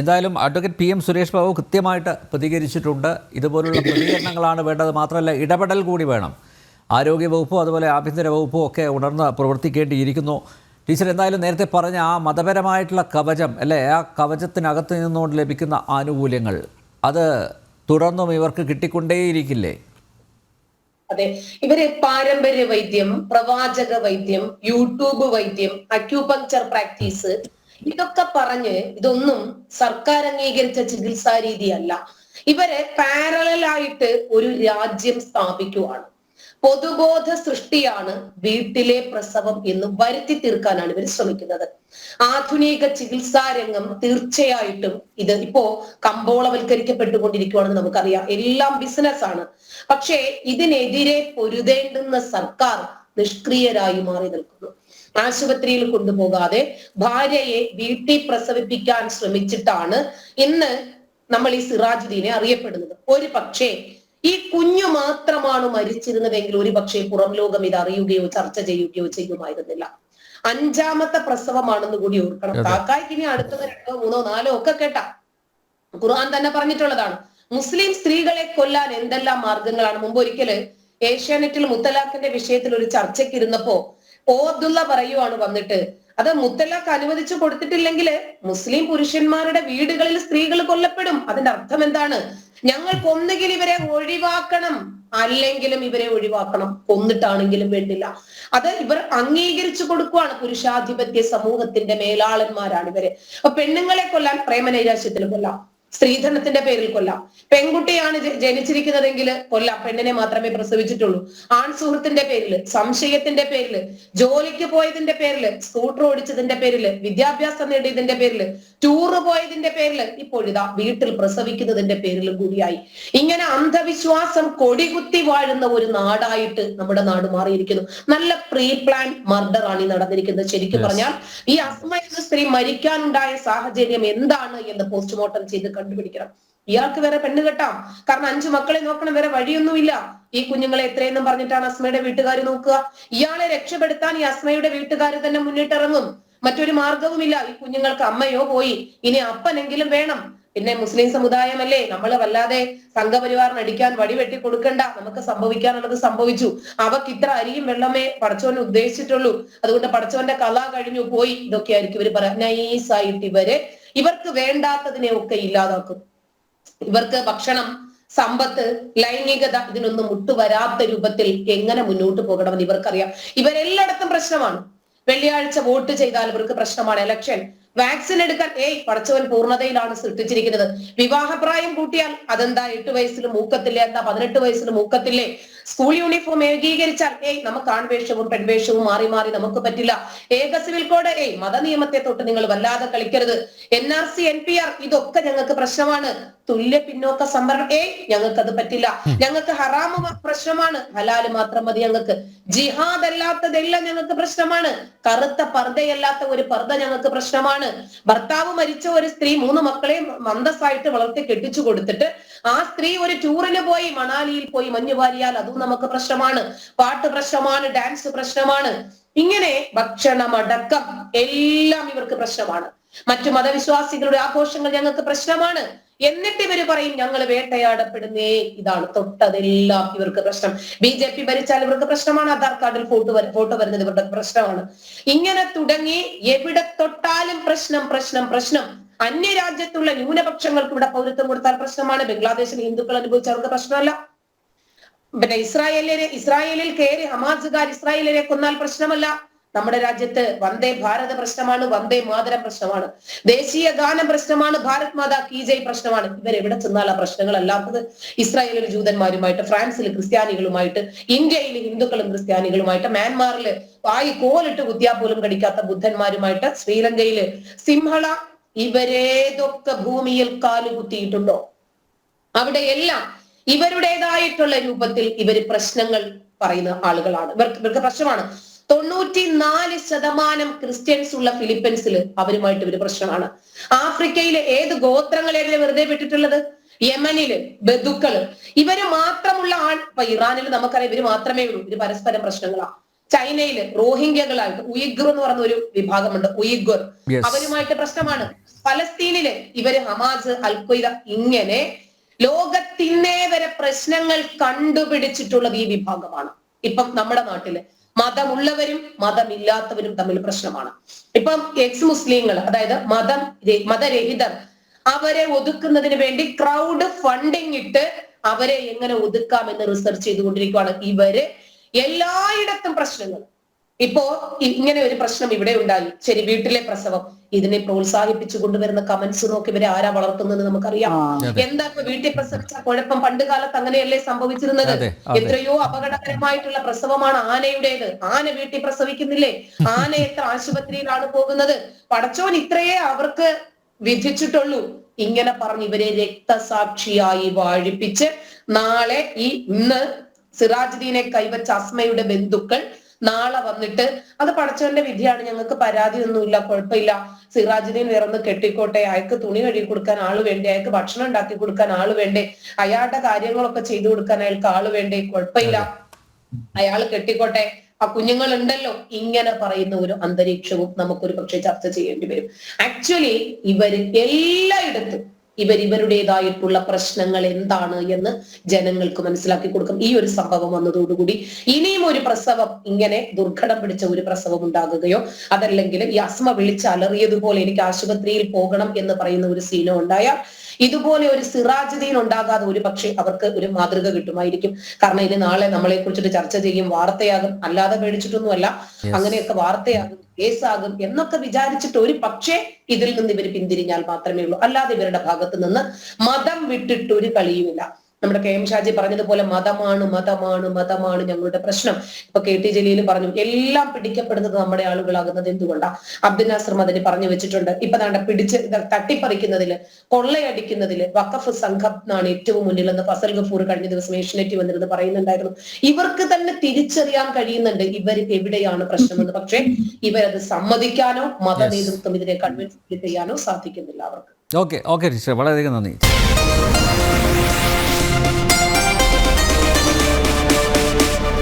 എന്തായാലും advocate P M Suresh Babu കൃത്യമായിട്ട് പ്രതികരിച്ചിട്ടുണ്ട്. ഇതുപോലുള്ള പ്രതികരണങ്ങളാണ് വേണ്ടത് മാത്രമല്ല ഇടപെടൽ കൂടി വേണം. ആരോഗ്യ വകുപ്പും അതുപോലെ ആഭ്യന്തര വകുപ്പും ഒക്കെ ഉണർന്ന് പ്രവർത്തിക്കേണ്ടിയിരിക്കുന്നു. ടീച്ചർ എന്തായാലും നേരത്തെ പറഞ്ഞ ആ മതപരമായിട്ടുള്ള കവചം അല്ലേ? ആ കവചത്തിനകത്ത് നിന്നുകൊണ്ട് ലഭിക്കുന്ന ആനുകൂല്യങ്ങൾ അത് തുടർന്നും ഇവർക്ക് കിട്ടിക്കൊണ്ടേയിരിക്കില്ലേ? അതെ. ഇവർ പാരമ്പര്യ വൈദ്യം പ്രവാചക വൈദ്യം യൂട്യൂബ് വൈദ്യം അക്യൂപങ്ചർ പ്രാക്ടീസ് ഇതൊക്കെ പറഞ്ഞ് ഇതൊന്നും സർക്കാർ അംഗീകരിച്ച ചികിത്സാ രീതിയല്ല. ഇവരെ പാരലായിട്ട് ഒരു രാജ്യം സ്ഥാപിക്കുവാണ്. പൊതുബോധ സൃഷ്ടിയാണ് വീട്ടിലെ പ്രസവം എന്ന് വരുത്തി തീർക്കാനാണ് ഇവർ ശ്രമിക്കുന്നത്. ആധുനിക ചികിത്സാ രംഗം തീർച്ചയായിട്ടും ഇത് ഇപ്പോ കമ്പോളവൽക്കരിക്കപ്പെട്ടുകൊണ്ടിരിക്കുകയാണെന്ന് നമുക്കറിയാം. എല്ലാം ബിസിനസ് ആണ്. പക്ഷേ ഇതിനെതിരെ പൊരുതേണ്ടുന്ന സർക്കാർ നിഷ്ക്രിയരായി മാറി നിൽക്കുന്നു. ആശുപത്രിയിൽ കൊണ്ടുപോകാതെ ഭാര്യയെ വീട്ടിൽ പ്രസവിപ്പിക്കാൻ ശ്രമിച്ചിട്ടാണ് ഇന്ന് നമ്മൾ ഈ സിറാജുദ്ദീനെ അറിയപ്പെടുന്നത്. ഒരു പക്ഷേ ഈ കുഞ്ഞു മാത്രമാണ് മരിച്ചിരുന്നതെങ്കിൽ ഒരു പക്ഷേ പുറം ലോകം ഇത് അറിയുകയോ ചർച്ച ചെയ്യുകയോ ചെയ്യുമായിരുന്നില്ല. അഞ്ചാമത്തെ പ്രസവമാണെന്ന് കൂടി ഓർക്കണം. കാക്കായ്ക്ക് ഇനി അടുത്തത് രണ്ടോ മൂന്നോ നാലോ ഒക്കെ കേട്ട. ഖുർആൻ തന്നെ പറഞ്ഞിട്ടുള്ളതാണ്. മുസ്ലിം സ്ത്രീകളെ കൊല്ലാൻ എന്തെല്ലാം മാർഗങ്ങളാണ് മുമ്പ് ഒരിക്കൽ ഏഷ്യാനെറ്റിൽ മുത്തലാഖിന്റെ വിഷയത്തിൽ ഒരു ചർച്ചയ്ക്ക് ഇരുന്നപ്പോ ഓദുള്ള പറയുവാണ് വന്നിട്ട്. അത് മുത്തലാഖ് അനുവദിച്ചു കൊടുത്തിട്ടില്ലെങ്കിൽ മുസ്ലിം പുരുഷന്മാരുടെ വീടുകളിൽ സ്ത്രീകൾ കൊല്ലപ്പെടും. അതിന്റെ അർത്ഥം എന്താണ്? ഞങ്ങൾക്ക് ഒന്നുകിൽ ഇവരെ ഒഴിവാക്കണം അല്ലെങ്കിലും ഇവരെ ഒഴിവാക്കണം. കൊന്നിട്ടാണെങ്കിലും വേണ്ടില്ല. അത് ഇവർ അംഗീകരിച്ചു കൊടുക്കുവാണ് പുരുഷാധിപത്യ സമൂഹത്തിന്റെ മേലാളന്മാരാണ് ഇവർ. അപ്പൊ പെണ്ണുങ്ങളെ കൊല്ലാൻ പ്രേമനൈരാശ്യത്തിൽ കൊല്ലാം. സ്ത്രീധനത്തിന്റെ പേരിൽ കൊല്ലാം. പെൺകുട്ടിയാണ് ജനിച്ചിരിക്കുന്നതെങ്കിൽ കൊല്ലാം. പെണ്ണിനെ മാത്രമേ പ്രസവിച്ചിട്ടുള്ളൂ. ആൺ സുഹൃത്തിന്റെ പേരിൽ സംശയത്തിന്റെ പേരിൽ ജോലിക്ക് പോയതിന്റെ പേരിൽ സ്കൂട്ടർ ഓടിച്ചതിന്റെ പേരിൽ വിദ്യാഭ്യാസം നേടിയതിന്റെ പേരിൽ ടൂറ് പോയതിന്റെ പേരിൽ ഇപ്പോഴിതാ വീട്ടിൽ പ്രസവിക്കുന്നതിന്റെ പേരിൽ കൂടിയായി. ഇങ്ങനെ അന്ധവിശ്വാസം കൊടികുത്തി വാഴുന്ന ഒരു നാടായിട്ട് നമ്മുടെ നാട് മാറിയിരിക്കുന്നു. നല്ല പ്രീ പ്ലാൻ മർഡർ ആണ് ഈ നടന്നിരിക്കുന്നത്. ശരിക്കും. പറഞ്ഞാൽ ഈ അസ്മ എന്ന സ്ത്രീ മരിക്കാനുണ്ടായ സാഹചര്യം എന്താണ് എന്ന് പോസ്റ്റ്മോർട്ടം ചെയ്ത് കണ്ടുപിടിക്കണം. ഇയാൾക്ക് വേറെ പെണ്ണ് കെട്ടാം. കാരണം അഞ്ചു മക്കളെ നോക്കണം വേറെ വഴിയൊന്നുമില്ല. ഈ കുഞ്ഞുങ്ങളെ എത്രയെന്നും പറഞ്ഞിട്ടാണ് അസ്മയുടെ വീട്ടുകാർ നോക്കുക. ഇയാളെ രക്ഷപ്പെടുത്താൻ ഈ അസ്മയുടെ വീട്ടുകാർ തന്നെ മുന്നിട്ടിറങ്ങും. മറ്റൊരു മാർഗവുമില്ല ഈ കുഞ്ഞുങ്ങൾക്ക് അമ്മയോ പോയി. ഇനി അപ്പനെങ്കിലും വേണം. പിന്നെ മുസ്ലിം സമുദായമല്ലേ? നമ്മൾ വല്ലാതെ സംഘപരിവാറിന് അടിക്കാൻ വടി വെട്ടി കൊടുക്കണ്ട. നമുക്ക് സംഭവിക്കാനുള്ളത് സംഭവിച്ചു. അവക്ക് ഇത്ര അരിയും വെള്ളമേ പടച്ചോനെ ഉദ്ദേശിച്ചിട്ടുള്ളൂ. അതുകൊണ്ട് പടച്ചോന്റെ കല കഴിഞ്ഞു പോയി. ഇതൊക്കെ ആയിരിക്കും ഇവർ പറയാം നൈസായിട്ട് ഇവർ ഇവർക്ക് വേണ്ടാത്തതിനെ ഒക്കെ ഇല്ലാതാക്കും. ഇവർക്ക് ഭക്ഷണം സമ്പത്ത് ലൈംഗികത ഇതിനൊന്നും മുട്ടുവരാത്ത രൂപത്തിൽ എങ്ങനെ മുന്നോട്ട് പോകണമെന്ന് ഇവർക്കറിയാം. ഇവരെല്ലായിടത്തും പ്രശ്നമാണ്. വെള്ളിയാഴ്ച വോട്ട് ചെയ്താൽ ഇവർക്ക് പ്രശ്നമാണ്. ഇലക്ഷൻ വാക്സിൻ എടുക്കാൻ ഏയ് പടച്ചവൻ പൂർണതയിലാണ് സൃഷ്ടിച്ചിരിക്കുന്നത്. വിവാഹപ്രായം കൂട്ടിയാൽ അതെന്താ? എട്ട് വയസ്സിൽ മൂക്കത്തില്ലേ? എന്താ പതിനെട്ട് വയസ്സിൽ മൂക്കത്തില്ലേ? സ്കൂൾ യൂണിഫോം ഏകീകരിച്ചാൽ ഏയ് നമുക്ക് ആൺവേഷവും പെൺവേഷവും മാറി മാറി നമുക്ക് പറ്റില്ല. ഏക സിവിൽ കോഡ് ഏയ് മതനിയമത്തെ തൊട്ട് നിങ്ങൾ വല്ലാതെ കളിക്കരുത്. N R C N P R ഇതൊക്കെ ഞങ്ങൾക്ക് പ്രശ്നമാണ്. തുല്യ പിന്നോക്ക സംവരണം ഏയ് ഞങ്ങൾക്ക് അത് പറ്റില്ല ഞങ്ങൾക്ക് ഹറാമ പ്രശ്നമാണ്. ഹലാൽ മാത്രം മതി ഞങ്ങൾക്ക്. ജിഹാദ് അല്ലാത്തതെല്ലാം ഞങ്ങൾക്ക് പ്രശ്നമാണ്. കറുത്ത പർദ്ദയല്ലാത്ത ഒരു പർദ്ദ ഞങ്ങൾക്ക് പ്രശ്നമാണ്. ഭർത്താവ് മരിച്ച ഒരു സ്ത്രീ മൂന്ന് മക്കളെ മന്ദസ്സായിട്ട് വളർത്തി കെട്ടിച്ചു കൊടുത്തിട്ട് ആ സ്ത്രീ ഒരു ടൂറിന് പോയി മണാലിയിൽ പോയി മഞ്ഞു വാരിയാൽ അതും നമുക്ക് പ്രശ്നമാണ്. പാട്ട് പ്രശ്നമാണ് ഡാൻസ് പ്രശ്നമാണ്. ഇങ്ങനെ ഭക്ഷണമടക്കം എല്ലാം ഇവർക്ക് പ്രശ്നമാണ്. മറ്റു മതവിശ്വാസികളുടെ ആഘോഷങ്ങൾ ഞങ്ങൾക്ക് പ്രശ്നമാണ്. എന്നിട്ട് ഇവർ പറയും ഞങ്ങൾ വേട്ടയാടപ്പെടുന്നേ. ഇതാണ് തൊട്ടതെല്ലാം ഇവർക്ക് പ്രശ്നം. ബി ജെ പി ഭരിച്ചാൽ ഇവർക്ക് പ്രശ്നമാണ്. ആധാർ കാർഡിൽ ഫോട്ടോ ഫോട്ടോ വരുന്നത് ഇവരുടെ പ്രശ്നമാണ്. ഇങ്ങനെ തുടങ്ങി എവിടെ തൊട്ടാലും പ്രശ്നം പ്രശ്നം പ്രശ്നം. അന്യരാജ്യത്തുള്ള ന്യൂനപക്ഷങ്ങൾക്ക് ഇവിടെ പൗരത്വം കൊടുത്താൽ പ്രശ്നമാണ്. ബംഗ്ലാദേശിൽ ഹിന്ദുക്കൾ അനുഭവിച്ചവർക്ക് പ്രശ്നമല്ല. പിന്നെ ഇസ്രായേലിനെ ഇസ്രായേലിൽ കയറി ഹമാസുകാർ ഇസ്രായേലിനെ കൊന്നാൽ പ്രശ്നമല്ല. നമ്മുടെ രാജ്യത്ത് വന്ദേ ഭാരത പ്രശ്നമാണ് വന്ദേ മാതരം പ്രശ്നമാണ് ദേശീയ ഗാന പ്രശ്നമാണ് ഭാരത് മാതാ കീ ജയ് പ്രശ്നമാണ്. ഇവരെവിടെ ചെന്നാൽ ആ പ്രശ്നങ്ങളല്ലാത്തത് ഇസ്രായേലിൽ ജൂതന്മാരുമായിട്ട് ഫ്രാൻസിൽ ക്രിസ്ത്യാനികളുമായിട്ട് ഇന്ത്യയിൽ ഹിന്ദുക്കളും ക്രിസ്ത്യാനികളുമായിട്ട് മ്യാൻമാറിൽ വായി കോലിട്ട് കുത്തിയാ പോലും കടിക്കാത്ത ബുദ്ധന്മാരുമായിട്ട് ശ്രീലങ്കയിൽ സിംഹള ഇവരേതൊക്കെ ഭൂമിയിൽ കാലു കുത്തിയിട്ടുണ്ടോ? അവിടെ എല്ലാം ഇവരുടേതായിട്ടുള്ള രൂപത്തിൽ ഇവർ പ്രശ്നങ്ങൾ പറയുന്ന ആളുകളാണ്. ഇവർക്ക് ഇവർക്ക് പ്രശ്നമാണ്. തൊണ്ണൂറ്റി നാല് ശതമാനം ക്രിസ്ത്യൻസ് ഉള്ള ഫിലിപ്പീൻസിൽ അവരുമായിട്ട് ഒരു പ്രശ്നമാണ്. ആഫ്രിക്കയിലെ ഏത് ഗോത്രങ്ങളെ വെറുതെ വിട്ടിട്ടുള്ളത്? യമനിൽ ബന്ധുക്കൾ. ഇവർ മാത്രമുള്ള ആൾ ഇപ്പൊ ഇറാനിൽ നമുക്കറിയാം ഇവർ മാത്രമേ ഉള്ളൂ. ഇവർ പരസ്പരം പ്രശ്നങ്ങളാണ് ചൈനയിൽ റോഹിംഗ്യകളായിട്ട് ഉയിഗുർ എന്ന് പറഞ്ഞ ഒരു വിഭാഗമുണ്ട് ഉയിഗുർ. അവരുമായിട്ട് പ്രശ്നമാണ്. ഫലസ്തീനിൽ ഇവർ ഹമാസ് അൽ ഖ്വയ്ദ ഇങ്ങനെ ലോകത്തിന്നേ വരെ പ്രശ്നങ്ങൾ കണ്ടുപിടിച്ചിട്ടുള്ളത് ഈ വിഭാഗമാണ്. ഇപ്പം നമ്മുടെ നാട്ടിൽ. മതമുള്ളവരും മതമില്ലാത്തവരും തമ്മിൽ പ്രശ്നമാണ്. ഇപ്പം എക്സ് മുസ്ലിങ്ങൾ അതായത് മതം മതരഹിതർ അവരെ ഒതുക്കുന്നതിന് വേണ്ടി ക്രൗഡ് ഫണ്ടിങ് ഇട്ട് അവരെ എങ്ങനെ ഒതുക്കാമെന്ന് റിസർച്ച് ചെയ്തുകൊണ്ടിരിക്കുകയാണ് ഇവർ എല്ലായിടത്തും പ്രശ്നങ്ങൾ. ഇപ്പോ ഇങ്ങനെ ഒരു പ്രശ്നം ഇവിടെ ഉണ്ടായി. ശരി വീട്ടിലെ പ്രസവം. ഇതിനെ പ്രോത്സാഹിപ്പിച്ചു കൊണ്ടുവരുന്ന കമന്റ്സ് നോക്കി ഇവരെ ആരാ വളർത്തുന്നത് നമുക്കറിയാം. എന്താ ഇപ്പൊ വീട്ടിൽ പ്രസവിച്ച കുഴപ്പം? പണ്ട് കാലത്ത് അങ്ങനെയല്ലേ സംഭവിച്ചിരുന്നത്. എത്രയോ അപകടകരമായിട്ടുള്ള പ്രസവമാണ് ആനയുടേത്. ആന വീട്ടിൽ പ്രസവിക്കുന്നില്ലേ? ആന എത്ര ആശുപത്രിയിലാണ് പോകുന്നത്? പടച്ചോൻ ഇത്രയേ അവർക്ക് വിധിച്ചിട്ടുള്ളൂ. ഇങ്ങനെ പറഞ്ഞ് ഇവരെ രക്തസാക്ഷിയായി വാഴിപ്പിച്ച് നാളെ ഈ ഇന്ന് സിറാജുദ്ദീനെ കൈവച്ച അസ്മയുടെ ബന്ധുക്കൾ നാളെ വന്നിട്ട് അത് പടച്ചവന്റെ വിധിയാണ് ഞങ്ങൾക്ക് പരാതി ഒന്നുമില്ല കുഴപ്പമില്ല. സിറാജുദ്ദീൻ വേറൊന്ന് കെട്ടിക്കോട്ടെ അയാൾക്ക് തുണി കഴുകി കൊടുക്കാൻ ആൾ വേണ്ടേ അയാൾക്ക് ഭക്ഷണം ഉണ്ടാക്കി കൊടുക്കാൻ ആൾ വേണ്ടേ അയാളുടെ കാര്യങ്ങളൊക്കെ ചെയ്തു കൊടുക്കാൻ അയാൾക്ക് ആൾ വേണ്ടേ കുഴപ്പമില്ല. അയാൾ കെട്ടിക്കോട്ടെ. ആ കുഞ്ഞുങ്ങൾ ഉണ്ടല്ലോ ഇങ്ങനെ പറയുന്ന ഒരു അന്തരീക്ഷവും നമുക്കൊരു പക്ഷെ ചർച്ച ചെയ്യേണ്ടി വരും. ആക്ച്വലി ഇവർ എല്ലായിടത്തും ഇവർ ഇവരുടേതായിട്ടുള്ള പ്രശ്നങ്ങൾ എന്താണ് എന്ന് ജനങ്ങൾക്ക് മനസ്സിലാക്കി കൊടുക്കും. ഈ ഒരു സംഭവം വന്നതോടുകൂടി ഇനിയും ഒരു പ്രസവം ഇങ്ങനെ ദുർഘടം പിടിച്ച ഒരു പ്രസവം ഉണ്ടാകുകയോ അതല്ലെങ്കിൽ ഈ അസ്മ വിളിച്ച് അലറിയതുപോലെ എനിക്ക് ആശുപത്രിയിൽ പോകണം എന്ന് പറയുന്ന ഒരു സീനോ ഉണ്ടായാൽ ഇതുപോലെ ഒരു സിറാജതയിൽ ഉണ്ടാകാതെ ഒരു പക്ഷേ അവർക്ക് ഒരു മാതൃക കിട്ടുമായിരിക്കും. കാരണം ഇനി നാളെ നമ്മളെ കുറിച്ചിട്ട് ചർച്ച ചെയ്യും വാർത്തയാകും. അല്ലാതെ പേടിച്ചിട്ടൊന്നുമല്ല. അങ്ങനെയൊക്കെ വാർത്തയാകും കേസാകും എന്നൊക്കെ വിചാരിച്ചിട്ട് ഒരു പക്ഷേ ഇതിൽ നിന്ന് ഇവർ പിന്തിരിഞ്ഞാൽ മാത്രമേ ഉള്ളൂ. അല്ലാതെ ഇവരുടെ ഭാഗത്ത് നിന്ന് മതം വിട്ടിട്ട് ഒരു കളിയുമില്ല. നമ്മുടെ കെ എം ഷാജി പറഞ്ഞതുപോലെ മതമാണ് മതമാണ് മതമാണ് ഞങ്ങളുടെ പ്രശ്നം. ഇപ്പൊ കെ ടി ജലീൽ പറഞ്ഞു എല്ലാം പിടിക്കപ്പെടുന്നത് നമ്മുടെ ആളുകളാകുന്നത് എന്തുകൊണ്ടാണ് അബ്ദുൽ നാസർ മദനി പറഞ്ഞു വെച്ചിട്ടുണ്ട്. ഇപ്പൊ താണ്ട പിടിച്ച് തട്ടിപ്പറിക്കുന്നതിൽ കൊള്ളയടിക്കുന്നതിൽ വഖഫ് സംഘം എന്നാണ് ഏറ്റവും മുന്നിൽ എന്ന് ഫസൽ ഗഫൂർ കഴിഞ്ഞ ദിവസം ഏഷ്യനെറ്റ് വന്നിരുന്ന് പറയുന്നുണ്ടായിരുന്നു. ഇവർക്ക് തന്നെ തിരിച്ചറിയാൻ കഴിയുന്നുണ്ട് ഇവർ എവിടെയാണ് പ്രശ്നമെന്ന്. പക്ഷേ ഇവരത് സമ്മതിക്കാനോ മത നേതൃത്വം ഇതിനെ കൺവിൻസ് ചെയ്യാനോ സാധിക്കുന്നില്ല അവർക്ക്. ഓക്കെ ഓക്കെ ടീച്ചർ വളരെയധികം നന്ദി.